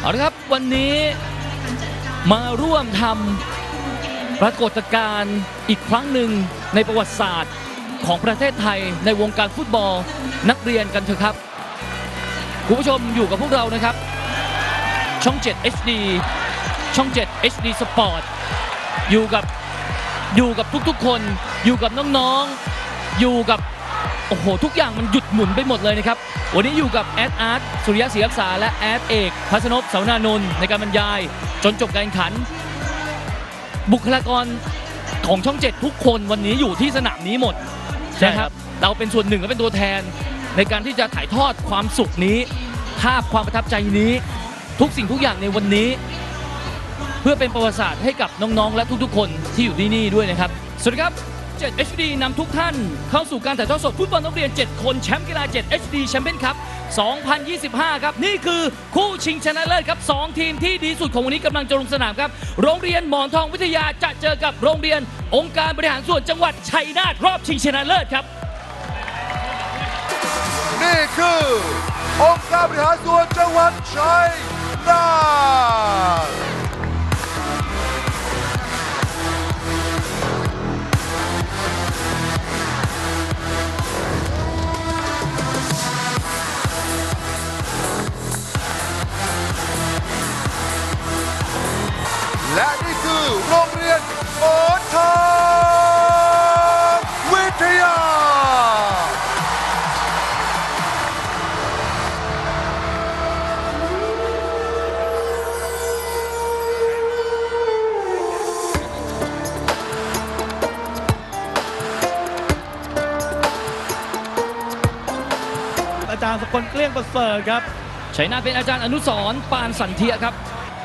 เอาละครับวันนี้มาร่วมทำปรากฏการณ์อีกครั้งหนึ่งในประวัติศาสตร์ของประเทศไทยในวงการฟุตบอลนักเรียนกันเถอะครับคุณผู้ชมอยู่กับพวกเรานะครับ ช่อง 7 HD ช่อง 7 HD Sport อยู่กับอยู่กับทุกๆคน อยู่กับน้องๆ อยู่กับ โอ้โห ทุกอย่างมันหยุดหมุนไปหมดเลยนะครับ วันนี้อยู่กับแอดอาร์ตสุริยะศรีรักษา และแอดเอกพัฒนพเสาวนานนท์ในการบรรยาย จนจบการแข่งขัน บุคลากรของช่องเจ็ดทุกคนวันนี้อยู่ที่สนามนี้หมดใช่นะคครัรับบเราเป็นส่วนหนึ่งและเป็นตัวแทน ในการที่จะถ่ายทอดความสุขนี้ ภาพความประทับใจนี้ ทุกสิ่งทุกอย่างในวันนี้ เพื่อเป็นประวัติศาสตร์ให้กับน้องๆ และทุกๆ คนที่อยู่ที่นี่ด้วยนะครับ สวัสดีครับ 7 HD นำทุกท่าน เข้าสู่การถ่ายทอดสดฟุตบอลนักเรียน 7 คนแชมป์กีฬา 7 HD แชมเปี้ยนคัพ 2025 ครับ นี่คือคู่ชิงชนะเลิศครับ 2 ทีมที่ดีสุดของวันนี้กำลังจะลงสนามครับ โรงเรียนหมอนทองวิทยาจะเจอกับโรงเรียน องค์การบริหารส่วนจังหวัดชัยนาทรอบชิงชนะเลิศครับ นี่คือองค์การบริหารส่วนจังหวัดชัยนาท เกลี้ยงประเสริฐครับชัยนาทเป็นอาจารย์อนุสรณ์ปานสันเทียครับ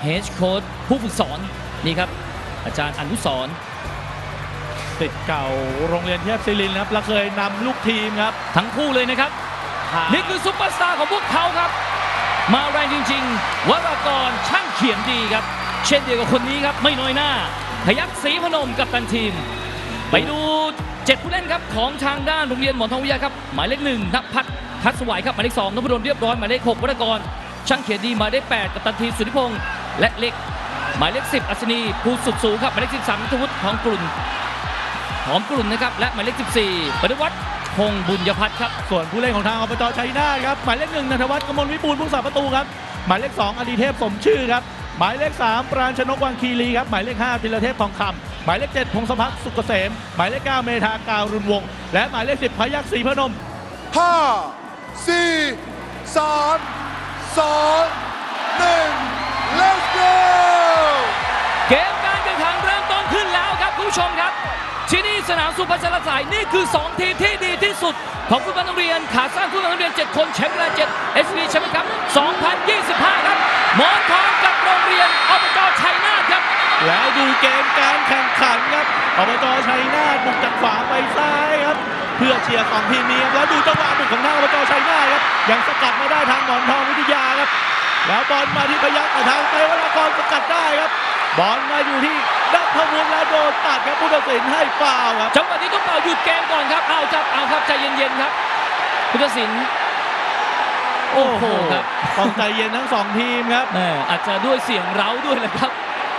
เฮดโค้ชผู้ฝึกสอนนี่ครับ อาจารย์อนุสรณ์ติดเก่าโรงเรียนเทพศิรินทร์ครับและเคยนำลูกทีมครับ ทั้งคู่เลยนะครับ นี่คือซุปเปอร์สตาร์ของพวกเขาครับ มาแรงจริง ๆ วรากรช่างเขียนดีครับ เช่นเดียวกับคนนี้ครับ ไม่น้อยหน้า พยัคฆ์ศรีพนมกับตันทีม ไปดูเจ็ดผู้เล่นครับของทางด้านโรงเรียนหมอนทองวิทยาครับ หมายเลขหนึ่งนภัทร ทัศน์สวัยครับหมายเลขสองนพดลเรียบร้อยหมายเลขหกวรากร ช่างเขียนดีหมายเลขแปดกับตันทีมสุธิพงศ์และเลขหมายเลขสิบอัศนีภูสุดสูงครับหมายเลขสิบสามนัทวุฒิทองกลุ่นหอมกลุ่นนะครับและหมายเลขสิบสี่ปฏิวัติพงษ์บุญยพัฒน์ครับส่วนผู้เล่นของทางอบจชัยนาทครับหมายเลขหนึ่งนันทวัฒน์กมลวิบูลย์ผู้สาประตูครับหมายเลขสองอดีเทพสมชื่อครับหมายเลขสามปราณชนกวังคีรีครับ หมายเลขห้าพิรเทพทองคำหมายเลขเจ็ดพงศพัฒน์สุกเกษม หมายเลขเก้าเมธาการุณวงศ์และหมายเลขสิบพยัคฆ์ศรีพนมห้าสี่สามสองหนึ่ง let's go เกมการแข่งขันเริ่มต้นขึ้นแล้วครับคุณผู้ชมครับ ที่นี่สนามสุพัชรสายนี่คือ 2 ทีมที่ดีที่สุด ของฟุตบอลโรงเรียน ขาสร้างฟุตบอลโรงเรียน 7 คนแชมป์กีฬา7 s อ d แชมป์ครับ2025 ครับหมอนทองกับโรงเรียนอบจชัยนาทครับ แล้วดูเกมการแข่งขันครับอบจชัยนาทบุกจากขวาไปซ้ายครับเพื่อเชียร์สองทีมนี้ครับแล้วดูจังหวะบุกของทางอบจชัยนาทครับยังสกัดมาได้ทางหมอนทองวิทยาครับ แล้วบอลมาที่พยัคฆ์แต่ทางเตวรากรสกัดได้ครับบอลมาอยู่ที่นัทวุฒิแล้วโดนตัดครับผู้ตัดสินให้ฟาวล์ครับจังหวะนี้ต้องเป่าหยุดเกมก่อนครับเอาจับเอาครับใจเย็นๆครับพุทธศิลป์โอ้โหครับต้องใจเย็นทั้งสองทีมครับแม่อาจจะด้วยเสียงเร้าด้วยแหละครับ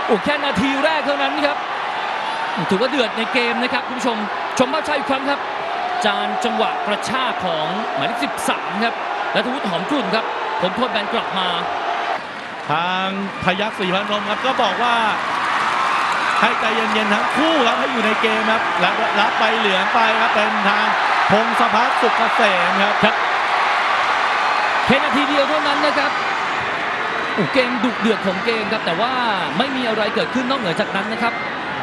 โอ้แค่นาทีแรกเท่านั้นครับถือว่าเดือดในเกมนะครับคุณผู้ชม ชมภาพช้าอีกครั้งครับ จานจังหวะกระชากของหมายเลข13 ครับและทวุฒิหอมกลุ่นครับผลโทษแบนกลับมา ทางพยัคฆ์ศรีพนมครับก็บอกว่า ให้ใจเย็นๆทั้งคู่ครับให้อยู่ในเกมครับแล้วรับใบเหลืองไปครับเป็นทางพงศพัฒน์สุขเกษมครับครับแค่นาทีเดียวเท่านั้นนะครับโอ้เกมดุเดือดของเกมครับแต่ว่าไม่มีอะไรเกิดขึ้นนอกเหนือจากนั้นนะครับ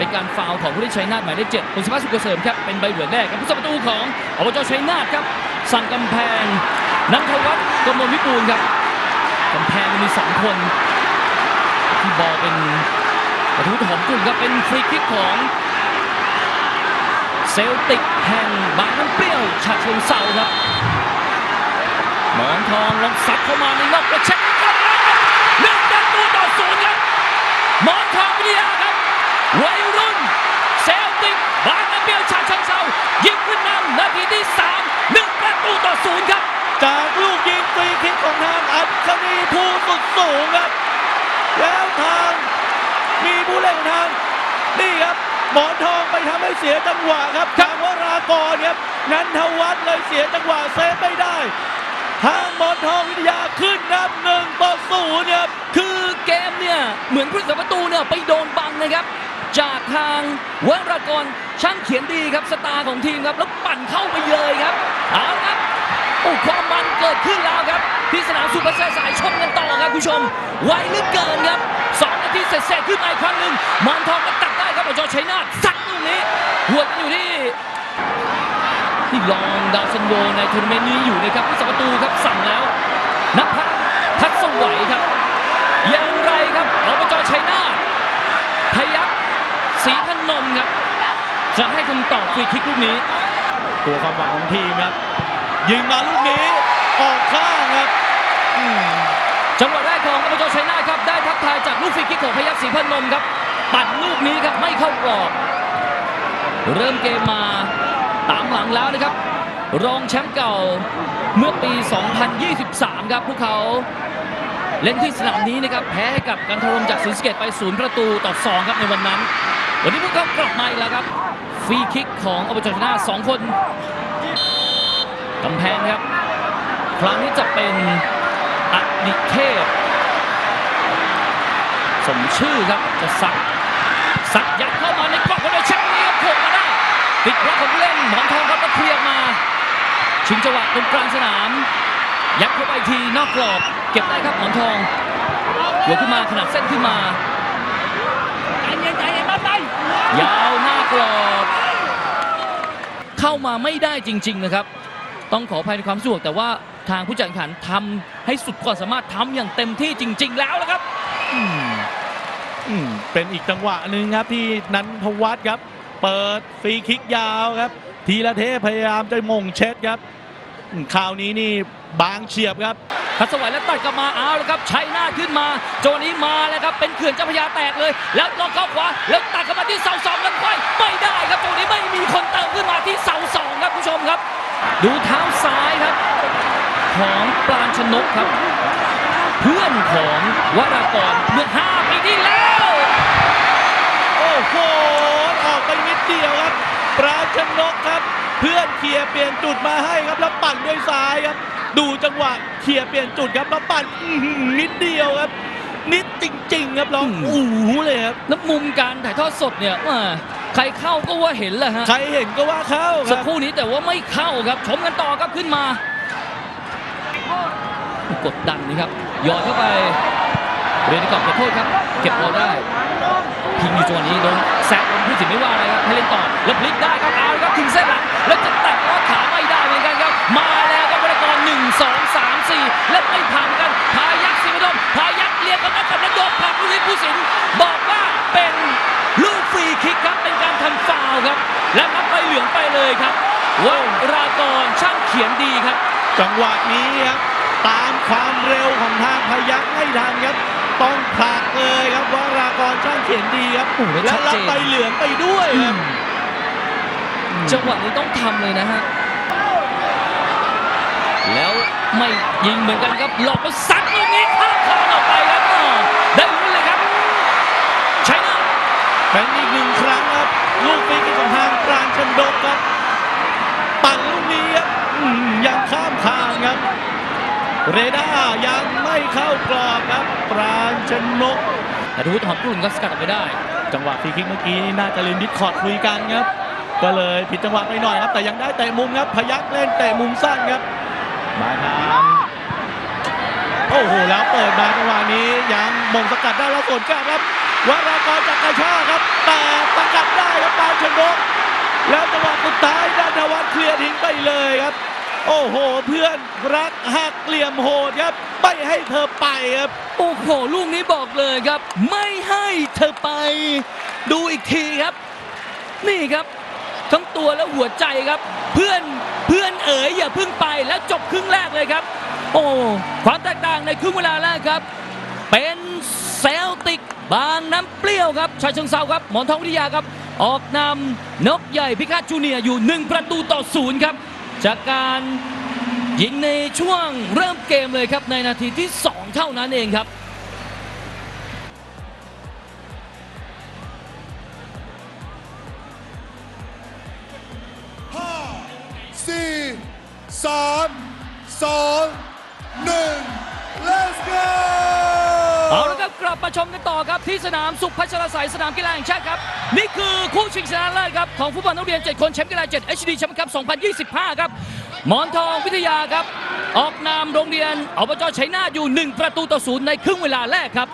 เป็นการฟาวของผู้เล่นชัยนาทหมายเลขเจ็ดคุณสภาพสุขเกษมครับเป็นใบเหลืองแรกครับผู้สาประตูของอบจชัยนาทครับ สั่งกำแพงนันทวัฒน์กมลวิปูลครับกำแพงมีสองคนที่บอลเป็นกระทุ้หอมกลุ่มครับเป็นฟรีคิกของเซลติกแห่งบางน้ำเปรี้ยวฉะเชิงเซาครับหมอนทองลองซัดเข้ามาในนอกกระเช็คครับหนึ่งประตูต่อศูนย์ครับหมอนทองวิทยาครับวัยรุ่นเซลติกบางน้ำเปรี้ยวฉะเชิงเซายิงขึ้นนำนาทีที่สามหนึ่งประตูต่อศูนย์ครับ จากลูกยิงฟรีคิก ของทางอัศนีภูสุดสูงครับ แล้วทางมีผู้เล่นของทางนี่ครับ หมอนทองไปทำให้เสียจังหวะครับทางวรากรครับนันทวัฒน์เลยเสียจังหวะเซฟไม่ได้ ทางหมอนทองวิทยาขึ้นนำหนึ่งต่อศูนย์ครับคือเกมเนี่ย เหมือนผู้รักษาประตูเนี่ยไปโดนบังนะครับ จากทางวรากรช่างเขียนดีครับสตาร์ของทีมครับแล้วปั่นเข้าไปเลยครับเอาละครับโอ้ความมันเกิดขึ้นแล้วครับ ที่สนามสุพัชสายชมกันต่อครับคุณผู้ชม ไวเหลือเกินครับสองนาทีเสร็จๆขึ้นมาอีกครั้งหนึ่งมอนทองก็ตัดได้ครับอจอชัยนาทซัดลูกนี้หัวกันอยู่ที่ที่ลองดาวซันโวในทัวร์นาเมนต์นี้อยู่นะครับผู้สัประตูครับสั่งแล้วนักพัฒน์ทัศน์ไหวครับ อย่างไรครับอบจชัยนาทพยักศรีพนมครับ จะให้คำตอบฟรีคิกลูกนี้ ตัวความหวังของทีมครับ ยิงมาลูกนี้ ออกข้าง ของอบจชัยนาครับได้ทักทายจากลูกฟรีคิกของพยัคฆ์ศรีพนมครับปัดลูกนี้ครับไม่เข้ากรอบ เริ่มเกมมาตามหลังแล้วนะครับ รองแชมป์เก่าเมื่อปี 2023 ครับพวกเขาเล่นที่สนามนี้นะครับแพ้ให้กับกันทรมจากศรีสเกตไปศูนย์ประตูต่อ 2 ครับในวันนั้น วันนี้พวกเขากลับมาอีกแล้วครับฟรีคิกของอบจชัยนาสองคนกำแพงครับ ครั้งนี้จะเป็นอดิเทพ สมชื่อครับ จะสักสักยัดเข้ามาในกรอบของไอ้แชมป์นี้ครับโขกมาได้ติดบล็อกของผู้เล่นหมอนทองครับก็เคลียร์มา ชิงจังหวะตรงกลางสนาม ยัดเข้าไปอีกทีนอกกรอบ เก็บได้ครับหมอนทองหัวขึ้นมาขนาดเส้นขึ้นมายาวหน้ากรอบ เข้ามาไม่ได้จริง ๆ นะครับ ต้องขออภัยในความสะดวกแต่ว่าทางผู้จัดการแข่งขันทำให้สุดความสามารถทำอย่างเต็มที่จริง ๆ แล้วนะครับอืมอืม เป็นอีกจังหวะหนึ่งครับที่นันทวัฒน์ครับ เปิดฟรีคิกยาวครับทีละเทพพยายามจะมงเช็ดครับคราวนี้นี่บางเฉียบครับทัศวรรค์แล้วตัดกลับมาเอาแล้วครับชัยหน้าขึ้นมา โจนี้มาแล้วครับเป็นเขื่อนเจ้าพยาแตกเลย แล้วลองเข้าขวาแล้วตัดกลับมาที่เสาสองแล้วไปไม่ได้ครับโจนี้ไม่มีคนเติมขึ้นมาที่เสาสองครับคุณผู้ชมครับ ดูเท้าซ้ายครับ ของปราณชนกครับ เพื่อนของวรากรเมื่อห้าปีที่แล้ว โอ้โห ออกไปนิดเดียวครับ ปราชนกครับ เพื่อนเคลียร์เปลี่ยนจุดมาให้ครับแล้วปั่นด้วยซ้ายครับ ดูจังหวะเคลียร์เปลี่ยนจุดครับแล้วปั่นอื้อหือนิดเดียวครับ นิดจริง ๆ ครับร้องอืมอู้หูเลยครับแล้วมุมการถ่ายทอดสดเนี่ยแหม่ใครเข้าก็ว่าเห็นแหละฮะใครเห็นก็ว่าเข้าคสักรับครู่นี้แต่ว่าไม่เข้าครับชมกันต่อครับขึ้นมา กดดันนี่ครับหยอดเข้าไปเรนกอบขอโทษครับ เก็บบอลได้พิงอยู่จังหวะนี้โดนแซกโดนผู้สินไม่ว่าอะไรครับให้เล่นต่อแล้วพลิกได้ครับเอาครับถึงเส้นหลังแล้วจะแตะลอดขาไม่ได้เหมือนกันครับมาแล้วครับวรากรหนึ่งสองสามสี่แล้วไม่ผ่านกันพายักษ์สิมดมพายักษ์เรียกกันนักกับแล้วโดนผลักผู้สินผู้สินบอกว่าเป็นลูกฟรีคิกครับเป็นการทำฟาวครับ และรับใบเหลืองไปเลยครับวรากรช่างเขียนดีครับจังหวะนี้ครับ ตามความเร็วของทางพยักไม่ทันครับ ต้องผลักเลยครับวรากรช่างเขียนดีครับโอ้โหและชัดรับเจนใบเหลืองไปด้วยครับจังหวะนี้ต้องทำเลยนะฮะ แล้วไม่ยิงเหมือนกันครับ หลอกแล้วซัดลูกนี้ข้ามคานออกไปครับอ้อได้ลุ้นเลยครับชัยนาทเป็นอีกหนึ่งครั้งครับ ลูกฟรีคิกของทางปราณชนดกครับ ปั่นลูกนี้ครับอืมยังข้ามคานครับ เรดาร์ยังไม่เข้ากรอบครับ ปราณชนกแต่ทุกหอมกลุ่นก็สกัดออกไปได้ จังหวะฟรีคิกเมื่อกี้นี่น่าจะเล่นดิสคอร์ดคุยกันครับ ก็เลยผิดจังหวะไปหน่อยครับ แต่ยังได้เตะมุมครับ พยักเล่นเตะมุมสั้นครับมาทางโอ้โหแล้วเปิดมาจังหวะนี้ยังมงสกัดได้แล้วสวนกลับครับวรากรจากกระชากครับแต่สกัดได้ครับปานชนกแล้วจังหวะสุดท้ายดันทวัฒน์เคลียร์ทิ้งไปเลยครับ โอ้โห เพื่อนรักหักเหลี่ยมโหดครับ ไม่ให้เธอไปครับ โอ้โห ลูกนี้บอกเลยครับ ไม่ให้เธอไป ดูอีกทีครับ นี่ครับ ทั้งตัวและหัวใจครับ เพื่อนเพื่อนเอ๋ยอย่าเพิ่งไปแล้วจบครึ่งแรกเลยครับ โอ้ความแตกต่างในครึ่งเวลาแรกครับ เป็นเซลติกบางน้ำเปรี้ยวครับชายเชิงเซาครับหมอนทองวิทยาครับ ออกนำนกใหญ่พิฆาตจูเนียอยู่ 1 ประตูต่อศูนย์ครับ จากการยิงในช่วงเริ่มเกมเลยครับในนาทีที่ 2 เท่านั้นเองครับ ห้าสี่สามสองหนึ่ง let's go เอาละครับ กลับมาชมกันต่อครับที่สนามสุขพัชรสายสนามกีฬาแห่งชาติครับ นี่คือคู่ชิงชนะเลิศครับของฟุตบอลนักเรียน 7 คนแชมป์กีฬา 7 HD แชมป์คัพ2025 ครับ หมอนทองวิทยาครับ ออกนามโรงเรียนอบจชัยนาทอยู่ 1 ประตูต่อศูนย์ในครึ่งเวลาแรกครับ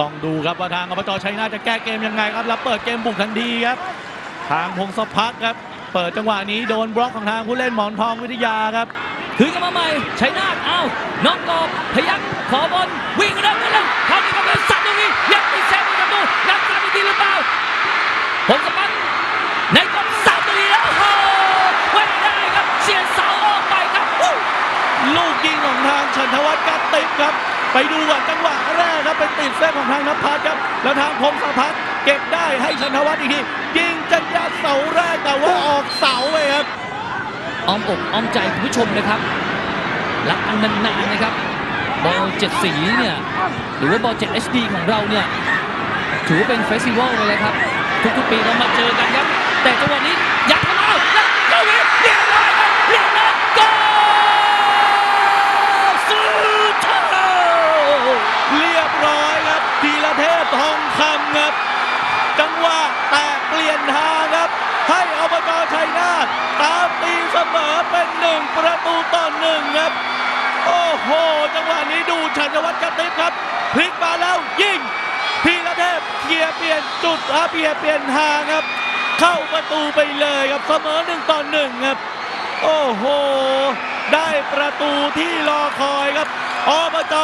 ต้องดูครับว่าทางอบจชัยนาทจะแก้เกมยังไงครับ แล้วเปิดเกมบุกทันทีครับ ทางพงศพัฒน์ครับ เปิดจังหวะนี้โดนบล็อกของทางผู้เล่นหมอนทองวิทยาครับคืนกันมาใหม่ชัยนาทเอาน้องกอบพยักขอบอลวิ่งเร็วเร็วเข้าไปกับเร็วสัตว์ตรงนี้ยังติดแซงประตูยังตามไปทีหรือเปล่าผมสปันในกอบสัตว์ตรงนี้แล้วโอ้โหไม่ได้ครับเฉียดเสาออกไปครับอู้ลูกยิงของทางชันทวัฒน์กับติดครับ ไปดูก่อนจังหวะแรกครับเป็นติดเส้นของทางนภัสครับแล้วทางพงศพัฒน์เก็บได้ให้ชันทวัฒน์อีกทียิง จะเสาแรกแต่ว่าออกเสาไปครับอ้อมอกอ้อมใจคุณผู้ชมนะครับรักอันนานๆนะครับบอลเจ็ดสีเนี่ยหรือว่าบอลเจ็ด HD ของเราเนี่ยถือว่าเป็นเฟสติวัลเลยนะครับ ทุกๆปีเรามาเจอกันครับ แต่จังหวะนี้ยัดเข้ามาแล้วเจ้าวิเรียบร้อยครับเรียบร้อยโกลสุดท้ายเรียบร้อยครับธีรเทพทองคำครั อบจชัยนาทตามตีเสมอเป็นหนึ่งประตูต่อหนึ่งครับ โอ้โห จังหวะนี้ดูชันวัฒน์กระติบครับพลิกมาแล้วยิงพีระเทพเกียร์เปลี่ยนจุดอาเปลี่ยนเปลี่ยนทางครับ เข้าประตูไปเลยครับเสมอหนึ่งต่อหนึ่งครับ โอ้โห ได้ประตูที่รอคอยครับอบจ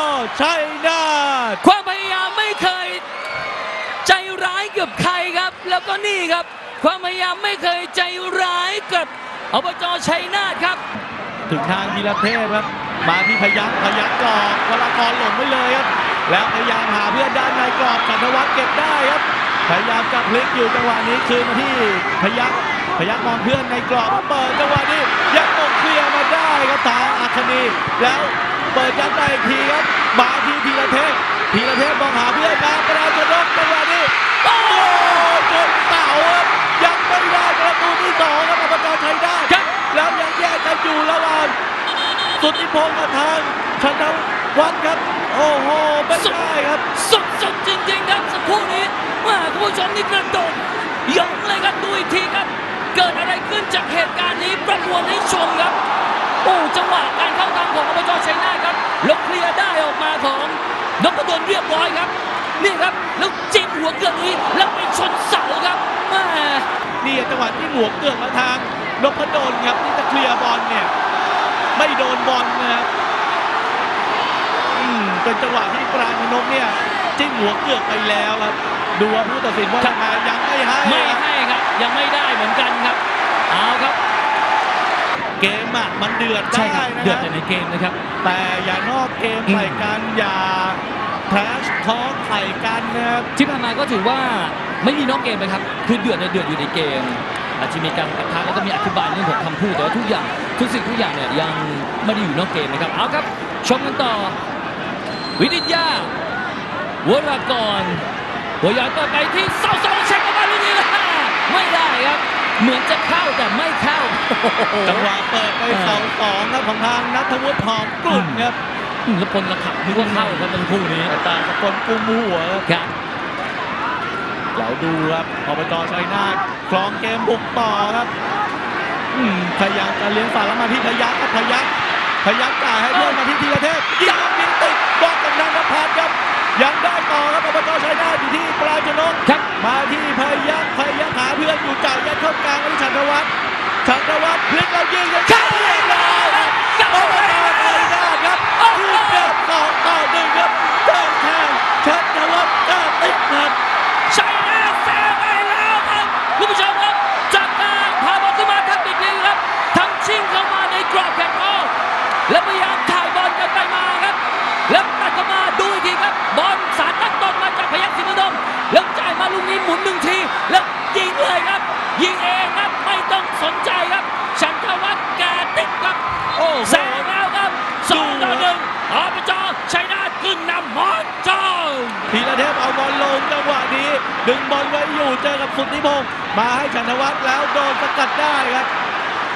ชัยนาทความพยายามไม่เคย ใจร้ายกับใครครับ แล้วก็นี่ครับ ความพยายามไม่เคยใจร้ายกับอบจชัยนาทครับ ถึงทางธีรเทพครับ มาที่พยัคฆ์พยัคฆ์กรอบวรากรหล่นไว้เลยครับ แล้วพยายามหาเพื่อนด้านในกรอบชันทวัฒน์เก็บได้ครับ พยายามจะพลิกอยู่จังหวะนี้คืนมาที่พยัคฆ์พยัคฆ์มองเพื่อนในกรอบเปิดจังหวะนี้ยังมงเคลียร์มาได้ครับทาอาคณีแล้วเปิดยัดไปอีกทีครับมาที่ธีรเทพธีรเทพมองหาเพื่อนมาประชนกจังหวะนี้โอ้จนเสาครับ ไม่ได้ประตูที่สองครับอบจชัยนาทครับแล้วยังแยกกันอยู่ระหว่างสุทธิพงศ์กับทางชนวัฒน์ครับ โอ้โหไม่ได้ครับ สุดๆจริงๆครับสักครู่นี้ว่าคุณผู้ชมนี่กระโดดยองเลยครับดูอีกทีครับ เกิดอะไรขึ้นจากเหตุการณ์นี้ประมวลให้ชมครับโอ้จังหวะการเข้าทางของอบจชัยนาทครับแล้วเคลียร์ได้ออกมาของนพดลเรียบร้อยครับนี่ครับแล้วจิ้มหัวเกือกนี้แล้วไปชนเสาครับแม่ นี่จังหวะที่หมวกเกือกมาทางนพดลครับที่จะเคลียร์บอลเนี่ยไม่โดนบอลนะครับอืมเป็นจังหวะที่ปราณชนกเนี่ยจิ้มหัวเกือกไปแล้วครับ ดูว่าผู้ตัดสินว่ายังไงยังไม่ให้ไม่ให้ครับ ยังไม่ได้เหมือนกันครับเอาครับ เกมอะมันเดือดใช่ได้ครับนะเดือดคแต่รับในเกมนะครับ แต่อย่านอกเกมอืมใส่กันอย่าแทชท้องไข่กันนะครับที่ผ่านมาก็ถือว่า ไม่มีนอกเกมเลยครับ คือเดือดในยเดือดอยู่ในเกม อาจจะมีการปะทะแล้วก็มีอธิบายเรื่องของคำพูดแต่ว่าทุกอย่างทุกสิ่งทุกอย่างเนี่ยยังไม่ได้อยู่นอกเกมนะครับ เอาครับ ชมกันต่อ วินิจยาวรากรหัวยอนต่อไปที่เสาสองเช็คเข้ามาลูกนี้ละไม่ได้ครับ เหมือนจะเข้าแต่ไม่เข้าโอ้โหจังหวะเปิดไปเสาสองครับของทางนัทวุฒิหอมกลุ่นครับอืมแล้วพลละขับนึกว่าเข้าครับเป็นคู่นี้ตาสกลกุมหัวครับครับ แล้วดูครับอบจชัยนาทคลองเกมบุกต่อครับอืมพยายามจะเลี้ยงฝ่าแล้วมาที่พยัคฆ์ครับพยัคฆ์พยัคฆ์จ่ายให้เพื่อนมาที่ธีรเทพยิงลูกนี้ติดบล็อกกับนันทพัฒน์ครับยังได้ต่อครับอบจชัยนาทอยู่ที่ปราชนกครับมาที่พยัคฆ์พยัคฆ์หาเพื่อนอยู่จ่ายยัดเข้ากลางไปที่ชันทวัฒน์ชันทวัฒน์พลิกแล้วยิงเลยครับเรีย แซงแล้วครับสองต่อหนึ่งอบจชัยนาทขึ้นนำมอนจอธีรเทพเอาบอลลงจังหวะนี้ ดึงบอลไว้อยู่เจอกับสุทธิพงศ์มาให้ชันทวัฒน์แล้วโดนสกัดได้ครับ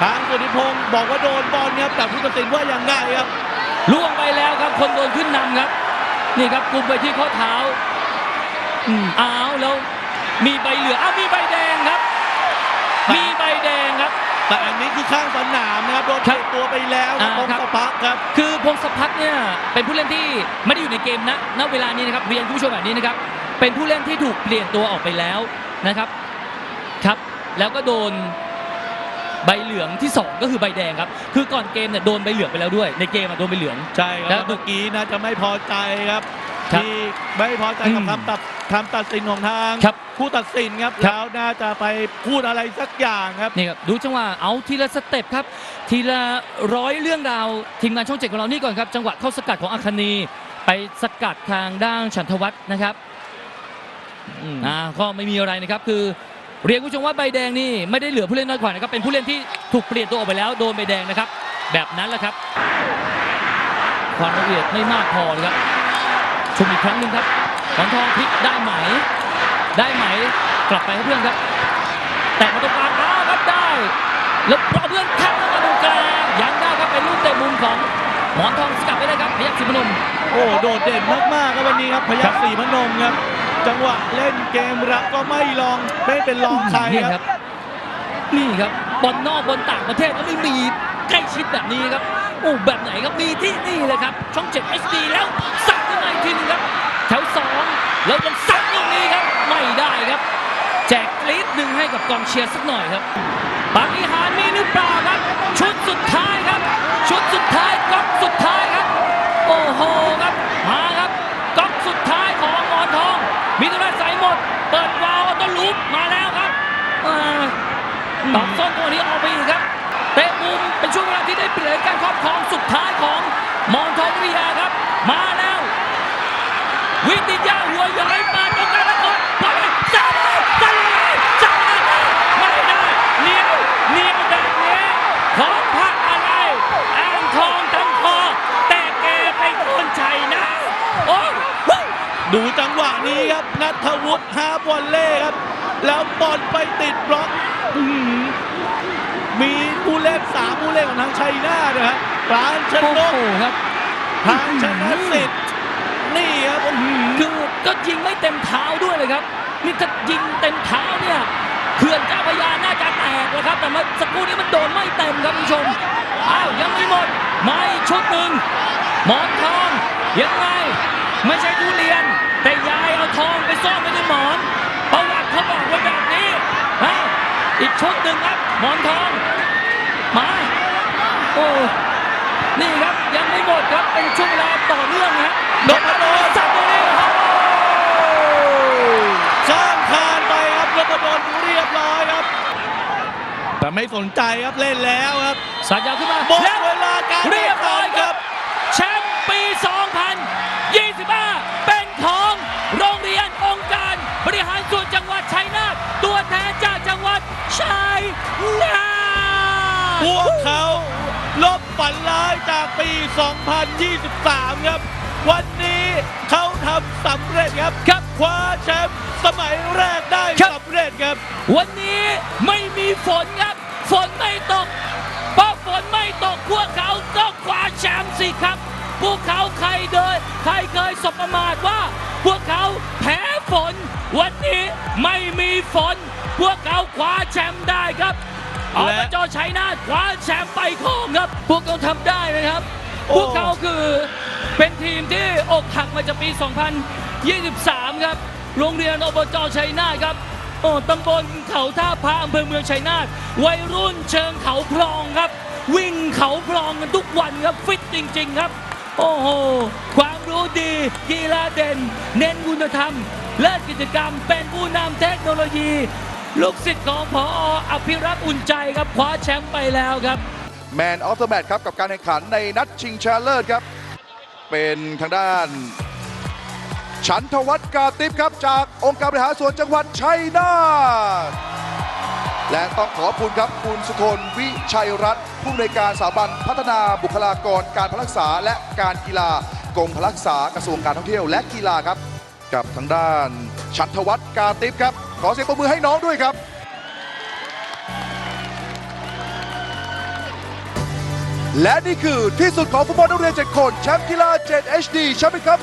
ทางสุธิพงศ์บอกว่าโดนบอลครับแต่ผู้ตัดสินว่ายังไงครับล่วงไปแล้วครับคนโดนขึ้นนำครับ นี่ครับกุมไปที่ข้อเท้าอืมอ้าวแล้วมีใบเหลืองอ้าวมีใบแดงครับ มีใบแดงครับ แต่อันนี้คือข้างสนามนะครับโดนครัเตะบตัวไปแล้วครับอ่าพงครับศพักครับ คือพงศพัฒน์เนี่ยเป็นผู้เล่นที่ไม่ได้อยู่ในเกมนะณเวลานี้นะครับเรียนผู้ชมแบบนี้นะครับ เป็นผู้เล่นที่ถูกเปลี่ยนตัวออกไปแล้วนะครับครับ แล้วก็โดนใบเหลืองที่สองก็คือใบแดงครับ คือก่อนเกมเนี่ยโดนใบเหลืองไปแล้วด้วย ในเกมอะโดนใบเหลือง ใช่คแล้รับวเมื่อกี้นะจะไม่พอใจครับครับที่ไม่พอใจกับอืมคำตัด คำตัดสินของทางครับผู้ตัดสินครับครับ แล้วน่าจะไปพูดอะไรสักอย่างครับ นี่ครับดูจังหวะเอาทีละสเต็ปครับทีละร้อยเรื่องราวทีมงานช่องเจ็ดของเรานี่ก่อนครับ จังหวะเข้าสกัดของอาคานีไปสกัดทางด้านฉันทวัฒน์นะครับอืมอ่าก็ไม่มีอะไรนะครับคือเรียนผู้ชมว่าใบแดงนี่ไม่ได้เหลือผู้เล่นน้อยกว่านะครับเป็นผู้เล่นที่ถูกเปลี่ยนตัวออกไปแล้วโดนใบแดงนะครับ แบบนั้นแหละครับ ความละเอียดไม่มากพอเลยครับชมอีกครั้งหนึ่งครับ หมอนทองพลิกได้ไหม ได้ไหมกลับไปครับเพื่อนครับ แต่มาตรงกลางอ้าวครับได้ แล้วรอเพื่อนข้ามเข้ามาตรงกลางยังได้ครับเป็นลูกเตะมุมของหมอนทองสกัดไปได้ครับพยัคฆ์สิมพนมโอ้โดดเด่นมากๆครับวันนี้ครับพยัคฆ์ศรีพนมครับ จังหวะเล่นเกมรับก็ไม่ลองไม่เป็นรองใครนี่คครัรับบนี่ครับบอลนอกบอลต่างประเทศก็ไม่มีใกล้ชิดแบบนี้ครับโอ้แบบไหนครับมีที่นี่เลยครับช่อง7 HD แล้วสับขึ้นมาอีกทีหนึงครับ แถว2แล้วยังสับลูกนี้ครับ ไม่ได้ครับ แจกกรี๊ดหนึ่งให้กับกองเชียร์สักหน่อยครับปาฏิหาริย์มีหรือเปล่าครับ ชุดสุดท้ายครับ ชุดสุดท้ายก๊อกสุดท้ายครับ โอ้โหครับมาครับก๊อกสุดท้ายของหมอนทอง มีตัวแรกใส่หมด เปิดวาล์วต้ลูปมาแล้วครับอ่าตอกส้นตัวนี้ออกไปอีกครับเตะมุมเป็นช่วงเวลาที่ได้เปลี่ยนการครอบครองสุดท้ายของมอนทองวิทยาแล้ว วิทยาหัวย้อยมาตรงกลางแล้วกดบอลไปจ้าเลยจ้าเลยจ้าเลยไม่ได้เหนียวเหนียวแบบนี้ของพักอะไรอ่างทองทั้งคอแต่แกเป็นคนชัยนะโอ้โห ดูจังหวะนี้ครับนัทวุฒิฮาบอลเล่ครับ แล้วบอลไปติดบล็อกอื้อหือมีผู้เล่นสามผู้เล่นของทางชัยนาทนะฮะปราณชโอ้นกโหครับทางชนะสิทธิ์นี่ครับอื้อหือคือก็ยิงไม่เต็มเท้าด้วยเลยครับ นี่ถ้ายิงเต็มเท้าเนี่ยเขื่อนเจ้าพระยาน่าจะแตกแล้วครับ แต่มาสักครู่นี้มันโดนไม่เต็มครับคุณผู้ชมอ้าวยังไม่หมดมาอีกชุดหนึ่งหมอนทองยังไงไม่ใช่ทุเรียน แต่ยายเอาทองไปซ่อนไว้ในหมอนประวัติเขาบอกไว้แบบนี้อ้าวอีกชุดหนึ่งครับหมอนทอง มาโอ้นี่ครับยังไม่หมดครับเป็นช่วงเวลาต่อเนื่องนะนพดลสับตรงนี้ครับข้ามคานไปครับนพดลเรียบร้อยครับ แต่ไม่สนใจครับเล่นแล้วครับสัญญาขึ้นมาหมดแล้วเวลาการเรียบร้อยแข่งขันครับ พวกเขาลบฝันร้ายจากปี 2023 ครับ วันนี้เขาทำสำเร็จครับครับคว้าแชมป์สมัยแรกได้ครับ สำเร็จครับ วันนี้ไม่มีฝนครับ ฝนไม่ตก เพราะฝนไม่ตกพวกเขาต้องคว้าแชมป์สิครับ พวกเขาใครเดินใครเคยสบประมาทว่า พวกเขาแพ้ฝน วันนี้ไม่มีฝน พวกเขาคว้าแชมป์ได้ครับ อและบจชัยนาทคว้าแชมป์ไปครองครับ พวกเขาทำได้นะครับโอ้พวกเขาคือเป็นทีมที่อกหักมาจากปี 2023 ครับ โรงเรียนอบจชัยนาทครับโอ้ตำบลเขาท่าพระอำเภอเมืองชัยนาทวัยรุ่นเชิงเขาพลองครับ วิ่งเขาพลองกันทุกวันครับฟิตจริง ๆ ครับ โอ้โหความรู้ดีกีฬาเด่น เน้นคุณธรรมเลิศกิจกรรมเป็นผู้นำเทคโนโลยี ลูกศิษย์ของพออภิรักษ์อุ่นใจครับคว้าแชมป์ไปแล้วครับแมนออฟเ e อร์แมตครับกับการแข่งขันในนัดชิงชนะเลิศครับ เป็นทางด้านฉันทวัฒน์กาติบครับ จากองค์การบริหารส่วนจังหวัดชัยนาทและต้องขอบคุณครับคุณสุทนวิชัยรัตน์ผู้อำนวยการสถาบันพัฒนาบุคลากรการพลักษาและการกีฬากรมพลักษากระทรวงการท่องเที่ยวและกีฬาครับ กับทางด้านฉันทวัฒน์กาติบครับ อเสียงปรบมือให้น้องด้วยครับและนี่คือที่สุดของฟุตบอลนักเรียน7คนแชมป์กีฬา 7 HD แชมเปี้ยนคัพ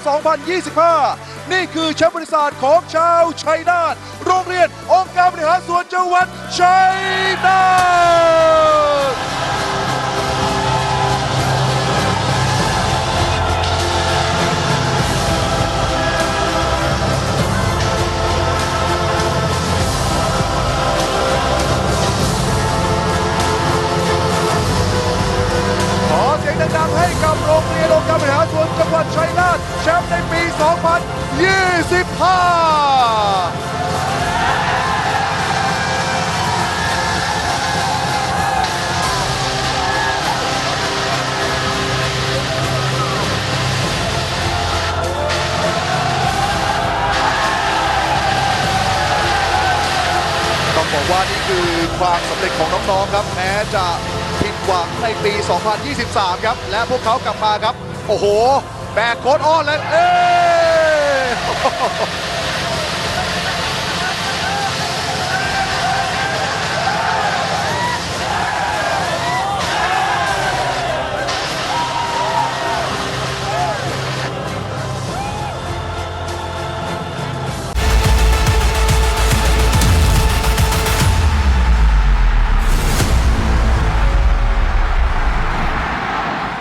2025 นี่คือแชมป์บริษัทของชาวชัยนาท โรงเรียนองค์การบริหารส่วนจังหวัดชัยนาท เสียงให้กับโรงเรียนองค์การบริหารส่วนจังหวัดชัยนาทแชมป์ในปี 2025ต้องบอกว่านี่คือความสำเร็จของน้องๆครับแม้จะ หวังในปี 2023 ครับ และพวกเขากลับมาครับ โอ้โห แบกโค้ดอ้อนเลย เอ้ย